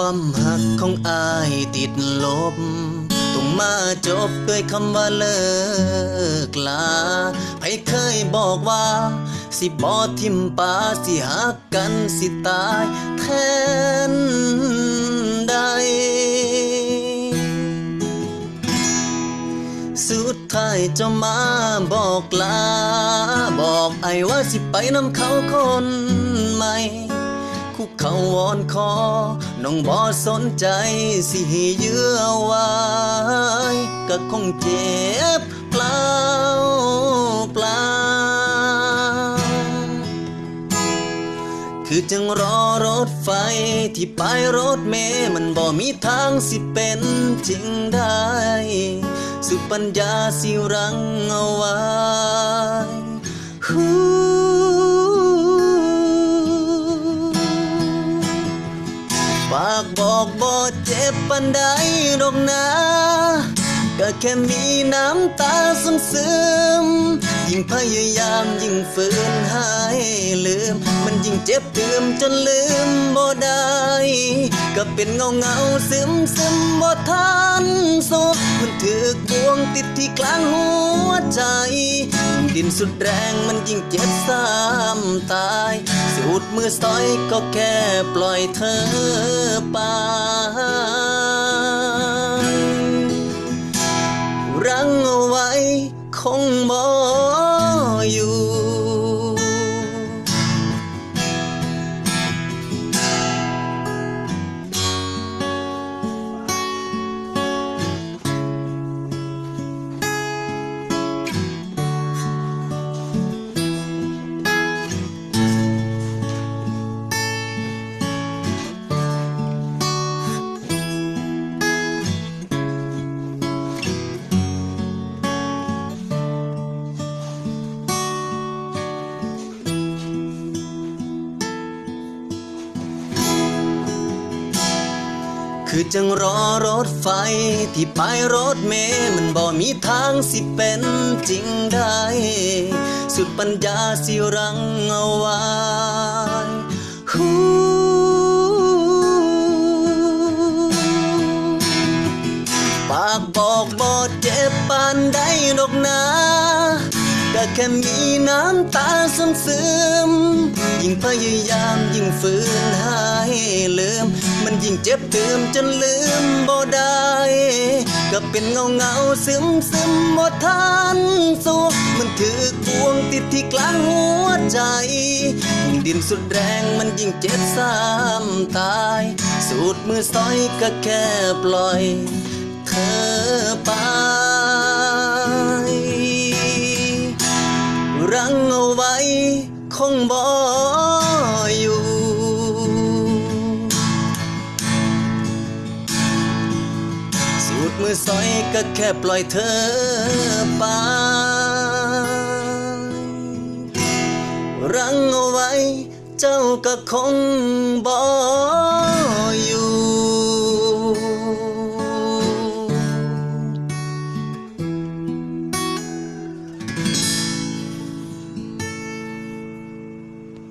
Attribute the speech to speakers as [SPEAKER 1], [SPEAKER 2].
[SPEAKER 1] ความหักของอายติดลบ ต้องมาจบด้วยคำว่าเลิกลาใครเคยบอกว่า สิบอทิมปาสิหักกันสิตายแทนใด สุดท้ายจะมาบอกลา บอกไอ้ว่าสิไปนำเขาคนใหม่ คุกเข่าวอนคอน้องบอสนใจสิให้เยื้อไว้ก็คงเจ็บเปล่าเปล่า คือจึงรอรถไฟที่ปลายรถเมล์มันบ่มีทางสิเป็นจริงได้ สุปัญญาสิรังเอาไว้ากบอกบ่เจ็บปันใดดอกนะ ก็แค่มีน้ำตาซึมซึมยิ่งพยายามยิ่งฝืนหายลืม มันยิ่งเจ็บเตืมจนลืมบ่ได้ ก็เป็นเงาเงาซึมซึมบ่ทันสุดมันถือกบวงติดที่กลางหัวใจ ดินสุดแรงมันยิ่งเจ็บซ้ำตายสุดมือซอยก็แค่ปล่อยเธอไป รั้งเอาไว้คงบ่อยู่ คือจังรอรถไฟ ที่ปลายรถเมล์มันบ่มีทางสิเป็นจริงได้ สุดปัญญาสิรังเอาไว้ฮู้ปากบอกบ่เจ็บปานใดดอกนาะก็แค่มีน้ำตาซึมซึมยิ่งพยายามยิ่งฝืนหายลืม มันยิ่งเจ็บเติมจนลืมบ่ได้ ก็เป็นเงาเงาซึมซึมบ่ทันสู้มันถือกบวงติดที่กลางหัวใจยิ่งดินสุดแรงมันยิ่งเจ็บซ้ำตาย สูดมือซอยก็แค่ปล่อย เธอไป ก็แค่ปล่อยเธอไป รังเอาไว้ เจ้าก็คงบอก